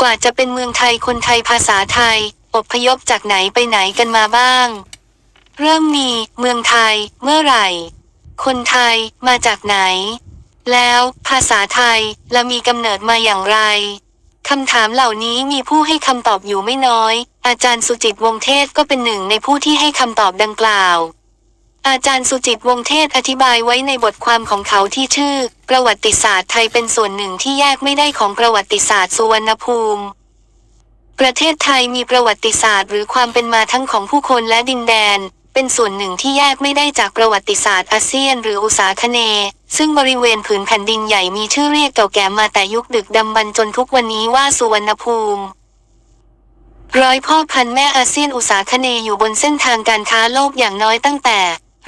กว่าจะเป็นเมืองไทยคนไทยภาษาไทย อบพยพจากไหนไปไหนกันมาบ้าง เริ่มมีเมืองไทย เมื่อไหร่ คนไทยมาจากไหน แล้วภาษาไทยละมีกำเนิดมาอย่างไรคำถามเหล่านี้มีผู้ให้คำตอบอยู่ไม่น้อย อาจารย์สุจิตวงศ์เทศก็เป็นหนึ่งในผู้ที่ให้คำตอบดังกล่าว อาจารย์สุจิตวงศ์เทศอธิบายไว้ในบทความของเขาที่ชื่อ ประวัติศาสตร์ไทยเป็นส่วนหนึ่งที่แยกไม่ได้ของประวัติศาสตร์สุวรรณภูมิ ประเทศไทยมีประวัติศาสตร์ หรือความเป็นมาทั้งของผู้คนและดินแดน เป็นส่วนหนึ่งที่แยกไม่ได้จากประวัติศาสตร์อาเซียน หรืออุษาคเน ซึ่งบริเวณผืนแผ่นดินใหญ่มีชื่อเรียกเก่าแก่มาแต่ยุคดึกดำบรรจนทุกวันนี้ว่าสุวรรณภูมิร้อยพ่อพันแม่อาเซียนอุษาคเนย์อยู่บนเส้นทางการค้าโลกอย่างน้อยตั้งแต่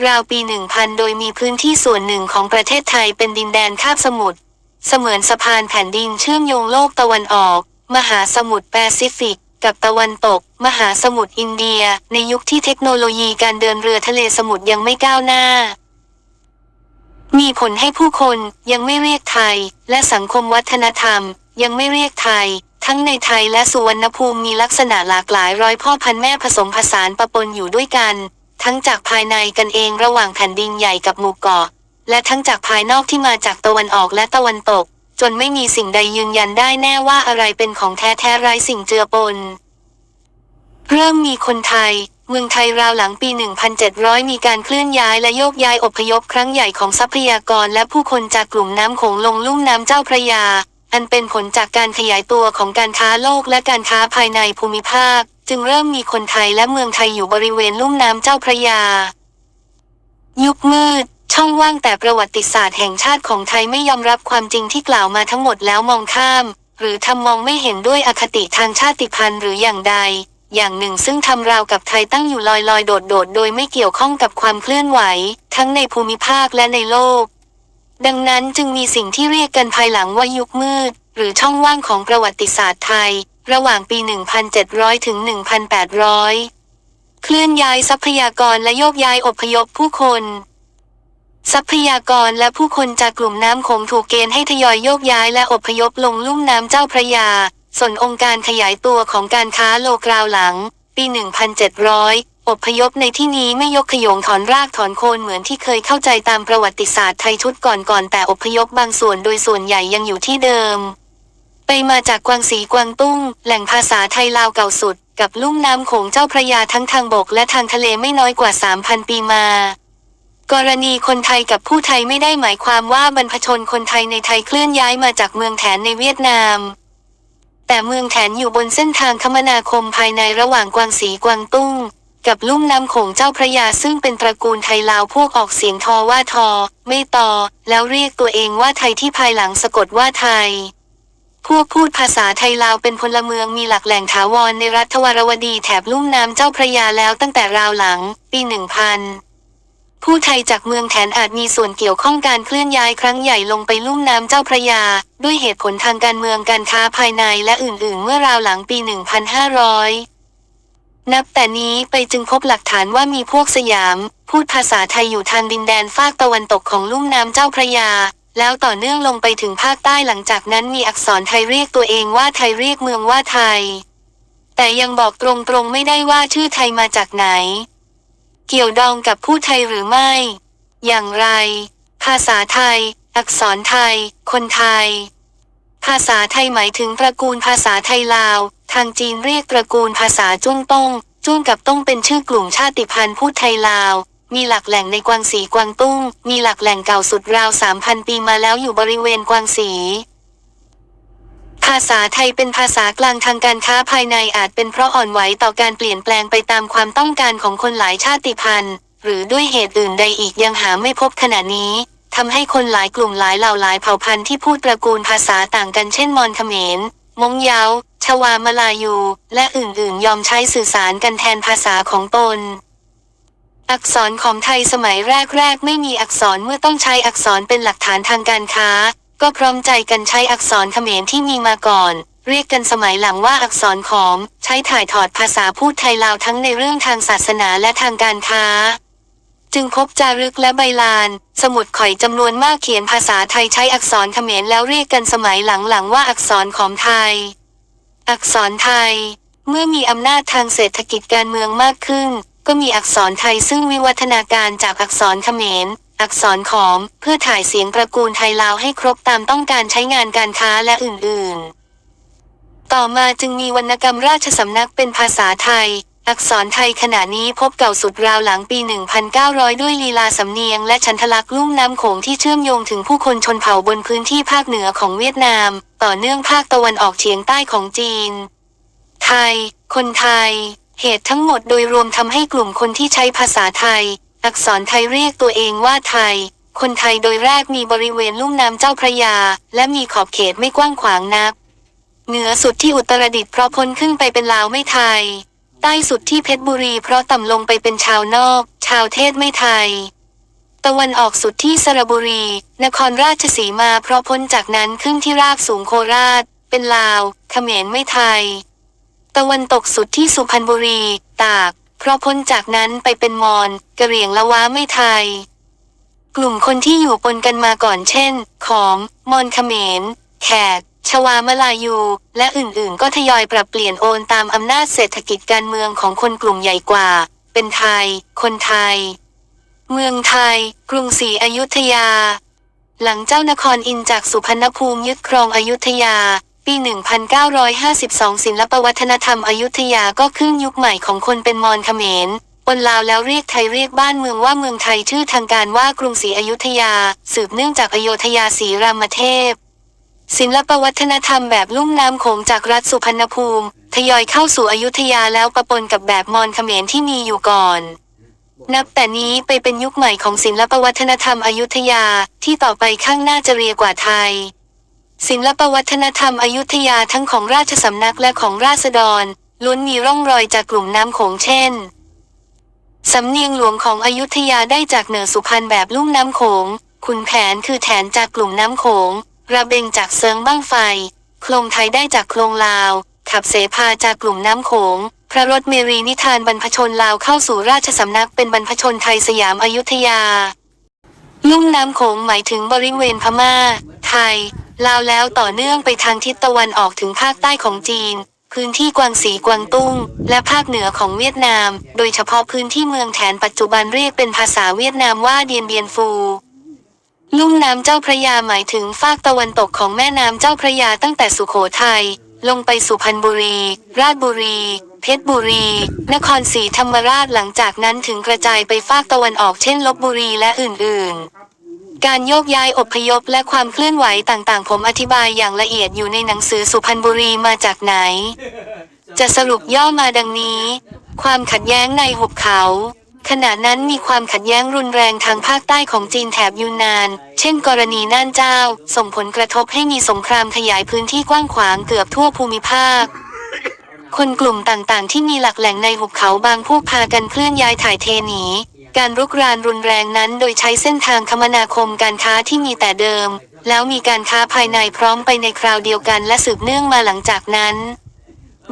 ราวปี 1000 โดยมีพื้นที่ส่วนหนึ่งของประเทศไทยเป็นดินแดนคาบสมุทร เสมือนสะพานแผ่นดินเชื่อมโยงโลกตะวันออก มหาสมุทรแปซิฟิก กับตะวันตก มหาสมุทรอินเดีย ในยุคที่เทคโนโลยีการเดินเรือทะเลสมุทรยังไม่ก้าวหน้า มีผลให้ผู้คนยังไม่เรียกไทย และสังคมวัฒนธรรม ยังไม่เรียกไทย ทั้งในไทยและสุวรรณภูมิมีลักษณะหลากหลายร้อยพ่อพันแม่ผสมผสานปะปนอยู่ด้วยกัน ทั้งจากภายในกันเองระหว่างแผ่นดินใหญ่กับหมู่เกาะ และทั้งจากภายนอกที่มาจากตะวันออกและตะวันตก จนไม่มีสิ่งใดยืนยันได้แน่ว่าอะไรเป็นของแท้แท้ไร้สิ่งเจือปน เริ่มมีคนไทย เมืองไทยราวหลังปี 1700 มีการเคลื่อนย้ายและโยกย้ายอพยพครั้งใหญ่ของทรัพยากรและผู้คนจากกลุ่มน้ำโขงลงลุ่มน้ำเจ้าพระยา อันเป็นผลจากการขยายตัวของการค้าโลกและการค้าภายในภูมิภาค จึงเริ่มมีคนไทยและเมืองไทยอยู่บริเวณลุ่มน้ำเจ้าพระยา ยุคมืด ช่องว่างแต่ประวัติศาสตร์แห่งชาติของไทยไม่ยอมรับความจริงที่กล่าวมาทั้งหมดแล้วมองข้าม หรือทำมองไม่เห็นด้วยอคติทางชาติพันธุ์หรืออย่างใด อย่างหนึ่งซึ่งทำราวกับไทยตั้งอยู่ลอยลอยโดดโดดโดยไม่เกี่ยวข้องกับความเคลื่อนไหว ทั้งในภูมิภาคและในโลก ดังนั้นจึงมีสิ่งที่เรียกกันภายหลังว่ายุคมืด หรือช่องว่างของประวัติศาสตร์ไทย ระหว่างปี 1700 ถึง 1800 เคลื่อนย้ายทรัพยากรและโยกย้ายอพยพผู้คน ทรัพยากรและผู้คนจากกลุ่มน้ำโขงถูกเกณฑ์ให้ทยอยโยกย้ายและอพยพลงลุ่มน้ำเจ้าพระยา ส่วนองค์การขยายตัวของการค้าโลกราวหลัง ปี 1700อพยพในที่นี้ไม่ยกขยงถอนรากถอนโคนเหมือนที่เคยเข้าใจตามประวัติศาสตร์ไทยชุดก่อนๆแต่อพยพบางส่วนโดยส่วนใหญ่ยังอยู่ที่เดิม ไปมาจากกวางสีกวางตุ้ง แหล่งภาษาไทยลาวเก่าสุด กับลุ่มน้ำโขงเจ้าพระยาทั้งทางบกและทางทะเลไม่น้อยกว่า 3,000 ปีมา กรณีคนไทยกับผู้ไทยไม่ได้หมายความว่าบรรพชนคนไทยในไทยเคลื่อนย้ายมาจากเมืองแถนในเวียดนาม แต่เมืองแถนอยู่บนเส้นทางคมนาคมภายในระหว่างกวางสีกวางตุ้ง กับลุ่มน้ำโขงเจ้าพระยาซึ่งเป็นตระกูลไทยลาวพวกออกเสียงทอว่าทอ ไม่ตอ แล้วเรียกตัวเองว่าไทยที่ภายหลังสะกดว่าไทย พวกพูดภาษาไทยลาวเป็นพลเมืองมีหลักแหล่งถาวรในรัฐวารวดีแถบลุ่มน้ำเจ้าพระยาแล้วตั้งแต่ราวหลัง ปี 1000 ผู้ไทยจากเมืองแถนอาจมีส่วนเกี่ยวข้องการเคลื่อนย้ายครั้งใหญ่ลงไปลุ่มน้ำเจ้าพระยา ด้วยเหตุผลทางการเมืองการค้าภายในและอื่นๆ เมื่อราวหลังปี 1500นับแต่นี้ไปจึงพบหลักฐานว่ามีพวกสยาม พูดภาษาไทยอยู่ทางดินแดนภาคตะวันตกของลุ่มน้ำเจ้าพระยา แล้วต่อเนื่องลงไปถึงภาคใต้หลังจากนั้นมีอักษรไทยเรียกตัวเองว่าไทยเรียกเมืองว่าไทย แต่ยังบอกตรงๆไม่ได้ว่าชื่อไทยมาจากไหน เกี่ยวดองกับผู้ไทยหรือไม่ อย่างไร ภาษาไทย อักษรไทย คนไทย ภาษาไทยหมายถึงตระกูลภาษาไทยลาว ทางจีนเรียกตระกูลภาษาจุ้งต้งจุ้งกับต้งเป็นชื่อกลุ่มชาติพันธุ์พูดไทยลาว มีหลักแหล่งในกวางสีกวางตุ้ง มีหลักแหล่งเก่าสุดราว 3,000 ปีมาแล้วอยู่บริเวณกวางสีภาษาไทยเป็นภาษากลางทางการค้าภายในอาจเป็นเพราะอ่อนไหวต่อการเปลี่ยนแปลงไปตามความต้องการของคนหลายชาติพันธุ์ หรือด้วยเหตุอื่นใดอีกยังหาไม่พบขณะนี้ทำให้คนหลายกลุ่มหลายเหล่าหลายเผ่าพันธุ์ที่พูดตระกูลภาษาต่างกันเช่นมอญเขมรมงยาว ชวามาลายู และอื่นๆ ยอมใช้สื่อสารกันแทนภาษาของตน อักษรของไทยสมัยแรกๆ ไม่มีอักษรเมื่อต้องใช้อักษรเป็นหลักฐานทางการค้า ก็พร้อมใจกันใช้อักษรเขมรที่มีมาก่อน เรียกกันสมัยหลังว่าอักษรขอม ใช้ถ่ายถอดภาษาพูดไทยลาวทั้งในเรื่องทางศาสนาและทางการค้า จึงพบจารึกและใบลาน สมุดข่อยจำนวนมากเขียนภาษาไทยใช้อักษรเขมรแล้วเรียกกันสมัยหลังๆว่าอักษรขอมไทยออักษรไทย เมื่อมีอำนาจทางเศรษฐกิจการเมืองมากขึ้น ก็มีอักษรไทยซึ่งวิวัฒนาการจากอักษรเขมร อักษรขอม เพื่อถ่ายเสียงตระกูลไทยลาวให้ครบตามต้องการใช้งานการค้าและอื่นๆ ต่อมาจึงมีวรรณกรรมราชสำนักเป็นภาษาไทย อักษรไทยขณะนี้พบเก่าสุดราวหลังปี 1900 ด้วยลีลาสำเนียง และชันทลักษณ์ลุ่มน้ำโขงที่เชื่อมโยงถึงผู้คนชนเผ่าบนพื้นที่ภาคเหนือของเวียดนาม ต่อเนื่องภาคตะวันออกเฉียงใต้ของจีน ไทย คนไทย เหตุทั้งหมดโดยรวมทำให้กลุ่มคนที่ใช้ภาษาไทย อักษรไทยเรียกตัวเองว่าไทย คนไทยโดยแรกมีบริเวณลุ่มน้ำเจ้าพระยา และมีขอบเขตไม่กว้างขวางนัก เหนือสุดที่อุตรดิตถ์เพราะพ้นขึ้นไปเป็นลาวไม่ไทย ใต้สุดที่เพชรบุรีเพราะต่ำลงไปเป็นชาวนอก ชาวเทศไม่ไทย ตะวันออกสุดที่สระบุรี นครราชสีมาเพราะพ้นจากนั้นขึ้นที่ราบสูงโคราช เป็นลาวเขมรไม่ไทย ตะวันตกสุดที่สุพรรณบุรี ตาก เพราะพ้นจากนั้นไปเป็นมอญกะเหรี่ยงละว้าไม่ไทย กลุ่มคนที่อยู่ปนกันมาก่อนเช่น ขอม มอญเขมร แขก ชวามลายู และอื่นๆ ก็ทยอยปรับเปลี่ยนโอนตามอำนาจเศรษฐกิจการเมืองของคนกลุ่มใหญ่กว่า เป็นไทย คนไทย เมืองไทย กรุงศรีอยุธยา หลังเจ้านครอินจากสุพรรณภูมิยึดครองอยุธยา ปี 1952 ศิลปวัฒนธรรมอยุธยาก็ขึ้นยุคใหม่ของคนเป็นมอญเขมรปนลาวแล้วเรียกไทยเรียกบ้านเมืองว่าเมืองไทยชื่อทางการว่ากรุงศรีอยุธยา สืบเนื่องจากอโยธยาศรีรามเทพ ศิลปวัฒนธรรมแบบลุ่มน้ำโขงจากรัฐสุพรรณภูมิ ทยอยเข้าสู่อยุธยาแล้วปะปนกับแบบมอญเขมรที่มีอยู่ก่อน นับแต่นี้ไปเป็นยุคใหม่ของศิลปวัฒนธรรมอยุธยาที่ต่อไปข้างหน้าจะเรียกว่าไทย ศิลปวัฒนธรรมอยุธยาทั้งของราชสำนักและของราษฎรล้วนมีร่องรอยจากกลุ่มน้ำโขงเช่น สำเนียงหลวงของอยุธยาได้จากเหนือสุพรรณแบบลุ่มน้ำโขงขุนแผนคือแถนจากกลุ่มน้ำโขงระเบงจากเซิงบ้างไฟ โครงไทยได้จากโครงลาว ขับเสพาจากกลุ่มน้ำโขง พระรถเมรีนิทานบรรพชนลาวเข้าสู่ราชสำนักเป็นบรรพชนไทยสยามอยุธยา ลุ่มน้ำโขงหมายถึงบริเวณพม่า ไทย ลาวแล้วต่อเนื่องไปทางทิศตะวันออกถึงภาคใต้ของจีน พื้นที่กวางสีกวางตุ้ง และภาคเหนือของเวียดนาม โดยเฉพาะพื้นที่เมืองแถนปัจจุบันเรียกเป็นภาษาเวียดนามว่าเดียนเบียนฟูลุ่มน้ำเจ้าพระยาหมายถึงฝากตะวันตกของแม่น้ำเจ้าพระยาตั้งแต่สุโขทัยลงไปสุพรรณบุรี ราชบุรี เพชรบุรี นครศรีธรรมราชหลังจากนั้นถึงกระจายไปฝากตะวันออกเช่นลบบุรีและอื่นๆ การโยกย้ายอพยพและความเคลื่อนไหวต่างๆ ผมอธิบายอย่างละเอียดอยู่ในหนังสือสุพรรณบุรีมาจากไหน จะสรุปย่อมาดังนี้ ความขัดแย้งในหุบเขา ขณะนั้นมีความขัดแย้งรุนแรงทางภาคใต้ของจีนแถบยูนนาน เช่น กรณีน่านเจ้า ส่งผลกระทบให้มีสงครามขยายพื้นที่กว้างขวางเกือบทั่วภูมิภาคคนกลุ่มต่างๆ ที่มีหลักแหล่งในหุบเขาบางพวกพากันเคลื่อนย้ายถ่ายเทหนี การรุกรานรุนแรงนั้นโดยใช้เส้นทางคมนาคมการค้าที่มีแต่เดิม แล้วมีการค้าภายในพร้อมไปในคราวเดียวกันและสืบเนื่องมาหลังจากนั้น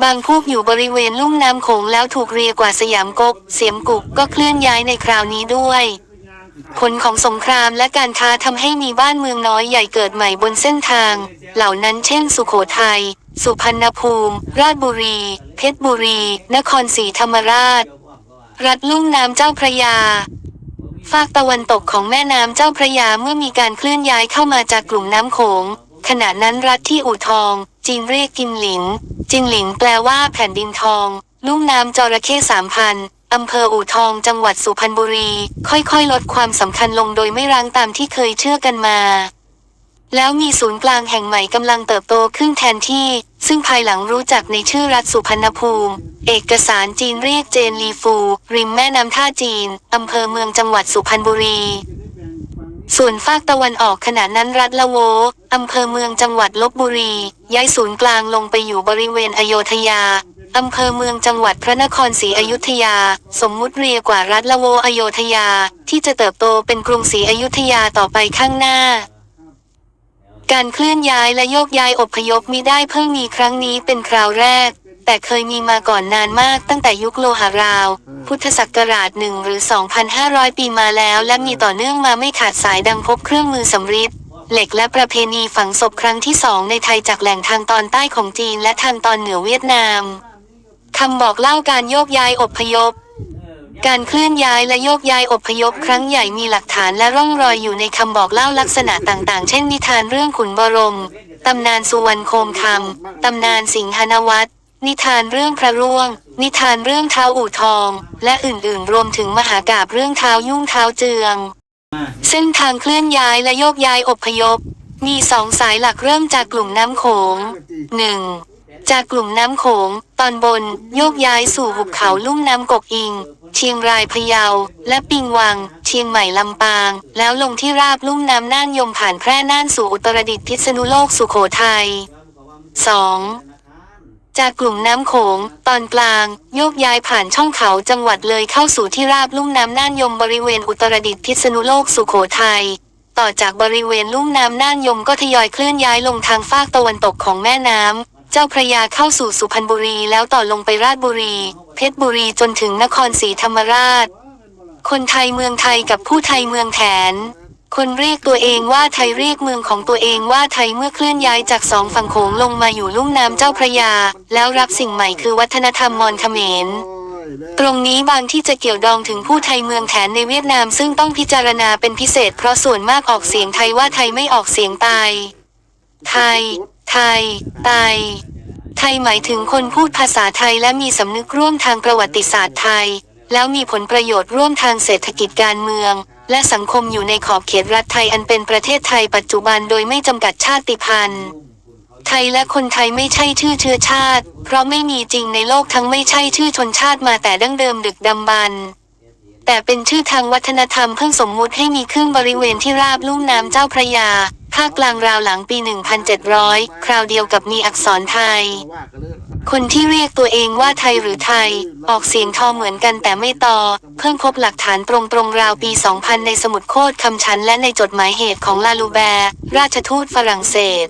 บางพวกอยู่บริเวณลุ่มน้ำโขงแล้วถูกเรียกว่าสยามกก เสียมกุกก็เคลื่อนย้ายในคราวนี้ด้วย ผลของสงครามและการค้าทำให้มีบ้านเมืองน้อยใหญ่เกิดใหม่บนเส้นทาง เหล่านั้นเช่น สุโขทัยสุพรรณภูมิ ราชบุรี เพชรบุรี นครศรีธรรมราช รัฐลุ่มน้ำเจ้าพระยาฝากตะวันตกของแม่น้ำเจ้าพระยาเมื่อมีการเคลื่อนย้ายเข้ามาจากกลุ่มน้ำโขง ขณะนั้นรัฐที่อู่ทอง จีนเรียกกินหลินจินหลินแปลว่าแผ่นดินทอง ลุ่มน้ำจระเข้สามพันอำเภออู่ทองจังหวัดสุพรรณบุรี ค่อยๆ ลดความสำคัญลงโดยไม่ร้างตามที่เคยเชื่อกันมา แล้วมีศูนย์กลางแห่งใหม่กำลังเติบโตขึ้นแทนที่ ซึ่งภายหลังรู้จักในชื่อรัฐสุพรรณภูมิ เอกสารจีนเรียกเจนลีฟู ริมแม่น้ำท่าจีนอำเภอเมืองจังหวัดสุพรรณบุรี ส่วนภาคตะวันออกขณะนั้นรัฐละโวอำเภอเมืองจังหวัดลบบุรี ย้ายศูนย์กลางลงไปอยู่บริเวณอโยธยาอำเภอเมืองจังหวัดพระนครศรีอยุธยา สมมุติเรียกว่ารัฐละโวอโยธยา ที่จะเติบโตเป็นกรุงศรีอยุธยาต่อไปข้างหน้า การเคลื่อนย้ายและโยกย้ายอพยพมิได้เพิ่งมีครั้งนี้เป็นคราวแรก แต่เคยมีมาก่อนนานมากตั้งแต่ยุคโลหะราว พุทธศักราชหนึ่งหรือ 2,500 ปีมาแล้ว และมีต่อเนื่องมาไม่ขาดสายดังพบเครื่องมือสำริดเหล็กและประเพณีฝังศพครั้งที่สองในไทยจากแหล่งทางตอนใต้ของจีนและทางตอนเหนือเวียดนามคำบอกเล่าการโยกย้ายอพยพ การเคลื่อนย้ายและโยกย้ายอพยพครั้งใหญ่มีหลักฐานและร่องรอยอยู่ในคำบอกเล่าลักษณะต่างๆ เช่นนิทานเรื่องขุนบรม ตำนานสุวรรณโคมคำ ตำนานสิงหนวัตรนิทานเรื่องพระร่วง นิทานเรื่องเท้าอู่ทอง และอื่นๆ รวมถึงมหากาบเรื่องเท้ายุ่งเท้าเจืองเส้นทางเคลื่อนย้ายและโยกย้ายอพยพ มีสองสายหลักเริ่มจากกลุ่มน้ำโขง 1. จากกลุ่มน้ำโขง ตอนบน โยกย้ายสู่หุบเขาลุ่มน้ำกกอิง เชียงรายพะเยา และปิงวัง เชียงใหม่ลำปาง แล้วลงที่ราบลุ่มน้ำน่านยมผ่านแพร่น่านสู่อุตรดิตถ์พิษณุโลกสุโขทัย 2. จากกลุ่มน้ำโขง ตอนกลาง โยกย้ายผ่านช่องเขาจังหวัดเลยเข้าสู่ที่ราบลุ่มน้ำน่านยมบริเวณอุตรดิตถ์พิษณุโลกสุโขทัย ต่อจากบริเวณลุ่มน้ำน่านยมก็ทยอยเคลื่อนย้ายลงทางฟากตะวันตกของแม่น้ำ เจ้าพระยาเข้าสู่สุพรรณบุรีแล้วต่อลงไปราชบุรี เพชรบุรีจนถึงนครศรีธรรมราช คนไทยเมืองไทยกับผู้ไทยเมืองแถน คนเรียกตัวเองว่าไทยเรียกเมืองของตัวเองว่าไทยเมื่อเคลื่อนย้ายจากสองฝั่งโขงลงมาอยู่ลุ่มน้ำเจ้าพระยา แล้วรับสิ่งใหม่คือวัฒนธรรมมอญเขมรตรงนี้บางที่จะเกี่ยวดองถึงผู้ไทยเมืองแถนในเวียดนามซึ่งต้องพิจารณาเป็นพิเศษเพราะส่วนมากออกเสียงไทยว่าไทยไม่ออกเสียงไตาย ไทย ไทย ไตไทยหมายถึงคนพูดภาษาไทยและมีสำนึกร่วมทางประวัติศาสตร์ไทย แล้วมีผลประโยชน์ร่วมทางเศรษฐกิจการเมือง และสังคมอยู่ในขอบเขตรัฐไทยอันเป็นประเทศไทยปัจจุบันโดยไม่จำกัดชาติพันธุ์ ไทยและคนไทยไม่ใช่ชื่อเชื้อชาติ เพราะไม่มีจริงในโลกทั้งไม่ใช่ชื่อชนชาติมาแต่ดั้งเดิมดึกดำบรรพ์แต่เป็นชื่อทางวัฒนธรรมเพิ่งสมมุติให้มีขึ้นบริเวณที่ราบลุ่มน้ำเจ้าพระยาาคกลางราวหลังปี 1700 คราวเดียวกับมีอักษรไทย คนที่เรียกตัวเองว่าไทยหรือไทย ออกเสียงทอเหมือนกันแต่ไม่ตอ เพิ่งพบหลักฐานตรงตรงราวปี 2000 ในสมุดโคดคำชั้นและในจดหมายเหตุของลาลูแบร์ราชทูตฝรั่งเศส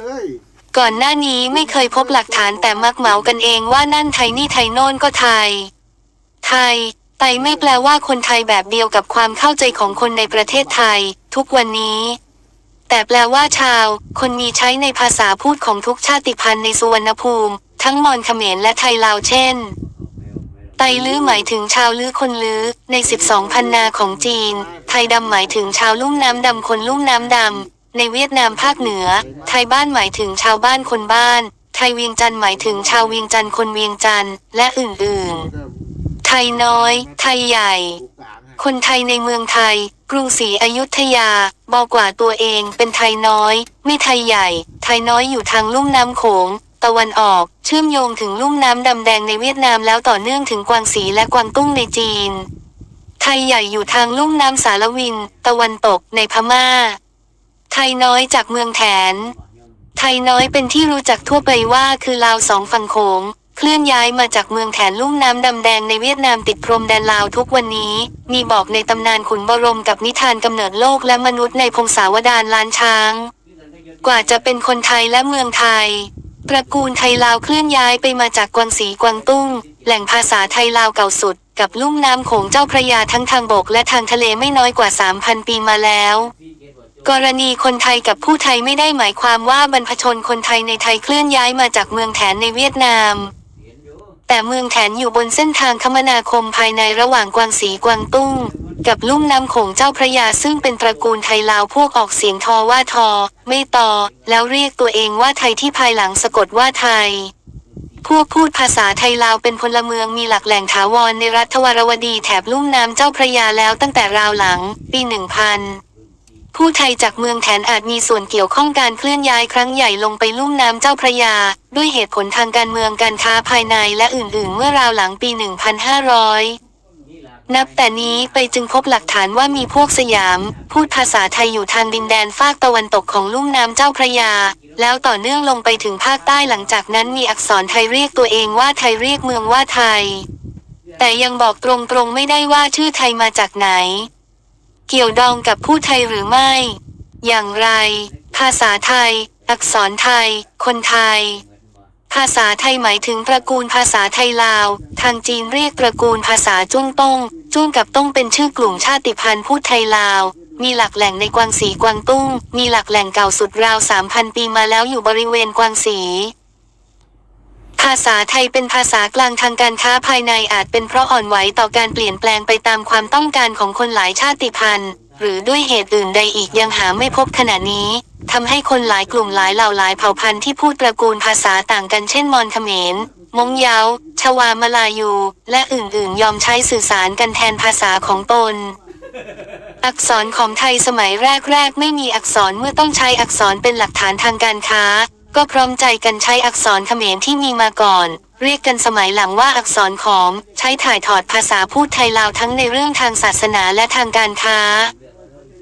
ก่อนหน้านี้ไม่เคยพบหลักฐานแต่มักเหมากันเองว่านั่นไทยนี่ไทยโน่นก็ไทย ไทยไตไม่แปลว่าคนไทยแบบเดียวกับความเข้าใจของคนในประเทศไทย ทุกวันนี้ แต่แปลว่าชาว คนมีใช้ในภาษาพูดของทุกชาติพันธุ์ในสุวรรณภูมิ ทั้งมอญเขมรและไทยลาวเช่น ไตลื้อหมายถึงชาวลื้อคนลื้อใน 12 พันนาของจีน ไทยดำหมายถึงชาวลุ่มน้ำดำคนลุ่มน้ำดำ ในเวียดนามภาคเหนือ ไทยบ้านหมายถึงชาวบ้านคนบ้าน ไทยเวียงจันทร์หมายถึงชาวเวียงจันทร์คนเวียงจันทร์และอื่นๆ ไทยน้อย ไทยใหญ่ คนไทยในเมืองไทย กรุงศรีอยุธยา บอกว่าตัวเองเป็นไทยน้อย ไม่ไทยใหญ่ ไทยน้อยอยู่ทางลุ่มน้ำโขง ตะวันออก เชื่อมโยงถึงลุ่มน้ำดำแดงในเวียดนามแล้วต่อเนื่องถึงกวางสีและกวางตุ้งในจีน ไทยใหญ่อยู่ทางลุ่มน้ำสารวิน ตะวันตกในพม่า ไทยน้อยจากเมืองแถนไทยน้อยเป็นที่รู้จักทั่วไปว่าคือลาวสองฝั่งโขง เคลื่อนย้ายมาจากเมืองแถนลุ่มน้ำดำแดงในเวียดนามติดพรมแดนลาวทุกวันนี้ มีบอกในตำนานขุนบรมกับนิทานกำเนิดโลกและมนุษย์ในพงศาวดารล้านช้าง กว่าจะเป็นคนไทยและเมืองไทยตระกูลไทยลาวเคลื่อนย้ายไปมาจากกวางสีกวางตุ้ง แหล่งภาษาไทยลาวเก่าสุด กับลุ่มน้ำโขงเจ้าพระยาทั้งทางบกและทางทะเลไม่น้อยกว่า 3,000 ปีมาแล้ว กรณีคนไทยกับผู้ไทยไม่ได้หมายความว่าบรรพชนคนไทยในไทยเคลื่อนย้ายมาจากเมืองแถนในเวียดนาม แต่เมืองแถนอยู่บนเส้นทางคมนาคมภายในระหว่างกวางสีกวางตุ้ง กับลุ่มน้ำโขงเจ้าพระยาซึ่งเป็นตระกูลไทยลาวพวกออกเสียงทอว่าทอ ไม่ตอ แล้วเรียกตัวเองว่าไทยที่ภายหลังสะกดว่าไทยพวกพูดภาษาไทยลาวเป็นพลเมืองมีหลักแหล่งถาวรในรัฐวรวดีแถบลุ่มน้ำเจ้าพระยาแล้วตั้งแต่ราวหลัง ปี 1000 ผู้ไทยจากเมืองแถนอาจมีส่วนเกี่ยวข้องการเคลื่อนย้ายครั้งใหญ่ลงไปลุ่มน้ำเจ้าพระยา ด้วยเหตุผลทางการเมืองการค้าภายในและอื่นๆ เมื่อราวหลังปี 1500นับแต่นี้ไปจึงพบหลักฐานว่ามีพวกสยาม พูดภาษาไทยอยู่ทางดินแดนภาคตะวันตกของลุ่มน้ำเจ้าพระยา แล้วต่อเนื่องลงไปถึงภาคใต้หลังจากนั้นมีอักษรไทยเรียกตัวเองว่าไทยเรียกเมืองว่าไทย แต่ยังบอกตรงๆไม่ได้ว่าชื่อไทยมาจากไหน เกี่ยวดองกับผู้ไทยหรือไม่ อย่างไร ภาษาไทย อักษรไทย คนไทย ภาษาไทยหมายถึงตระกูลภาษาไทยลาว ทางจีนเรียกตระกูลภาษาจ้วงต้งจ้วงกับต้งเป็นชื่อกลุ่มชาติพันธุ์พูดไทยลาวมีหลักแหล่งในกวางสีกวางตุ้ง มีหลักแหล่งเก่าสุดราว 3,000 ปีมาแล้วอยู่บริเวณกวางสี ภาษาไทยเป็นภาษากลางทางการค้าภายในอาจเป็นเพราะอ่อนไหวต่อการเปลี่ยนแปลงไปตามความต้องการของคนหลายชาติพันธุ์ หรือด้วยเหตุอื่นใดอีกยังหาไม่พบขณะนี้ทำให้คนหลายกลุ่มหลายเหล่าหลายเผ่าพันธุ์ที่พูดตระกูลภาษาต่างกันเช่นมอญเขมรมงยาว ชวามาลายู และอื่นๆ ยอมใช้สื่อสารกันแทนภาษาของตน อักษรของไทยสมัยแรกๆ ไม่มีอักษรเมื่อต้องใช้อักษรเป็นหลักฐานทางการค้า ก็พร้อมใจกันใช้อักษรเขมรที่มีมาก่อน เรียกกันสมัยหลังว่าอักษรขอมใช้ถ่ายถอดภาษาพูดไทยลาวทั้งในเรื่องทางศาสนาและทางการค้า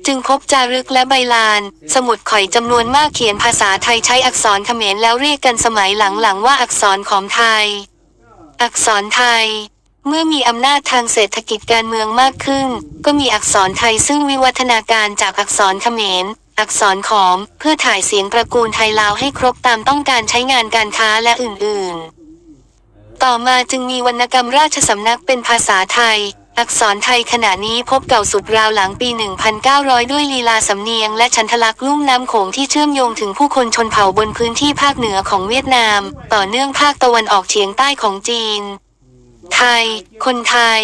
จึงพบจารึกและใบลาน สมุดข่อยจำนวนมากเขียนภาษาไทยใช้อักษรเขมรแล้วเรียกกันสมัยหลังๆว่าอักษรของไทย อักษรไทยเมื่อมีอำนาจทางเศรษฐกิจการเมืองมากขึ้น ก็มีอักษรไทยซึ่งวิวัฒนาการจากอักษรเขมร อักษรขอมเพื่อถ่ายเสียงตระกูลไทยลาวให้ครบตามต้องการใช้งานการค้าและอื่นๆ ต่อมาจึงมีวรรณกรรมราชสำนักเป็นภาษาไทย อักษรไทยขณะนี้พบเก่าสุดราวหลังปี 1900 ด้วยลีลาสำเนียงและชันทลักษ์ลุ่มน้ำโขงที่เชื่อมโยงถึงผู้คนชนเผ่าบนพื้นที่ภาคเหนือของเวียดนาม ต่อเนื่องภาคตะวันออกเฉียงใต้ของจีน ไทย คนไทย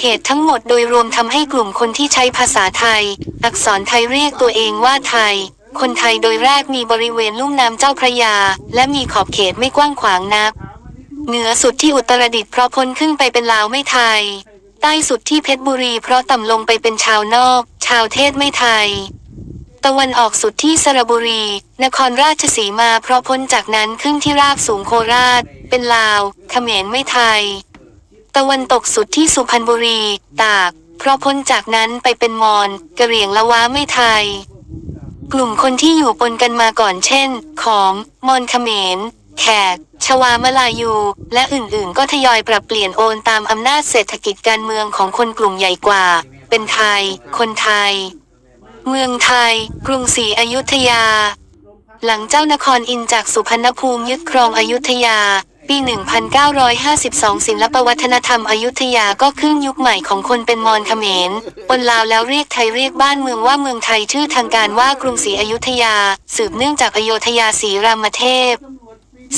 เหตุทั้งหมดโดยรวมทำให้กลุ่มคนที่ใช้ภาษาไทย อักษรไทยเรียกตัวเองว่าไทย คนไทยโดยแรกมีบริเวณลุ่มน้ำเจ้าพระยา และมีขอบเขตไม่กว้างขวางนัก เหนือสุดที่อุตรดิตถ์เพราะพ้นขึ้นไปเป็นลาวไม่ไทย ใต้สุดที่เพชรบุรีเพราะต่ำลงไปเป็นชาวนอก ชาวเทศไม่ไทยตะวันออกสุดที่สระบุรี นครราชสีมาเพราะพ้นจากนั้นขึ้นที่ราบสูงโคราช เป็นลาว เขมรไม่ไทย ตะวันตกสุดที่สุพรรณบุรี ตาก เพราะพ้นจากนั้นไปเป็นมอญกระเหรี่ยงละว้าไม่ไทย กลุ่มคนที่อยู่ปนกันมาก่อนเช่น ของมอญเขมร แขก ชวามลายู และอื่นๆ ก็ทยอยปรับเปลี่ยนโอนตามอำนาจเศรษฐกิจการเมืองของคนกลุ่มใหญ่กว่า เป็นไทย คนไทย เมืองไทย กรุงศรีอยุธยาหลังเจ้านครอินจากสุพรรณภูมิยึดครองอยุธยา ปี 1952 ศิลปวัฒนธรรมอยุธยาก็ขึ้นยุคใหม่ของคนเป็นมอญเขมรปนลาวแล้วเรียกไทยเรียกบ้านเมืองว่าเมืองไทยชื่อทางการว่ากรุงศรีอยุธยา สืบเนื่องจากอโยธยาศรีรามเทพ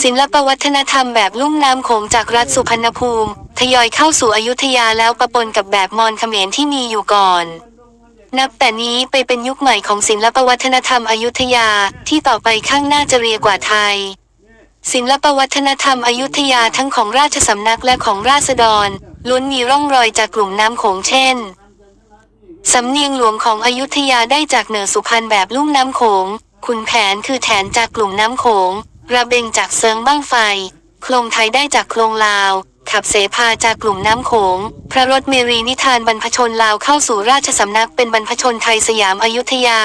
ศิลปวัฒนธรรมแบบลุ่มน้ำโขงจากรัฐสุพรรณภูมิ ทยอยเข้าสู่อยุธยาแล้วปะปนกับแบบมอญเขมรที่มีอยู่ก่อนนับแต่นี้ไปเป็นยุคใหม่ของศิลปวัฒนธรรมอยุธยาที่ต่อไปข้างหน้าจะเรียกว่าไทย ศิลปวัฒนธรรมอยุธยาทั้งของราชสำนักและของราษฎรล้วนมีร่องรอยจากกลุ่มน้ำโขงเช่น สำเนียงหลวงของอยุธยาได้จากเหนือสุพรรณแบบลุ่มน้ำโขงขุนแผนคือแถนจากกลุ่มน้ำโขงระเบงจากเซิงบ้างไฟ โครงไทยได้จากโครงลาว ขับเสพาจากกลุ่มน้ำโขง พระรถเมรีนิทานบรรพชนลาวเข้าสู่ราชสำนักเป็นบรรพชนไทยสยามอยุธยา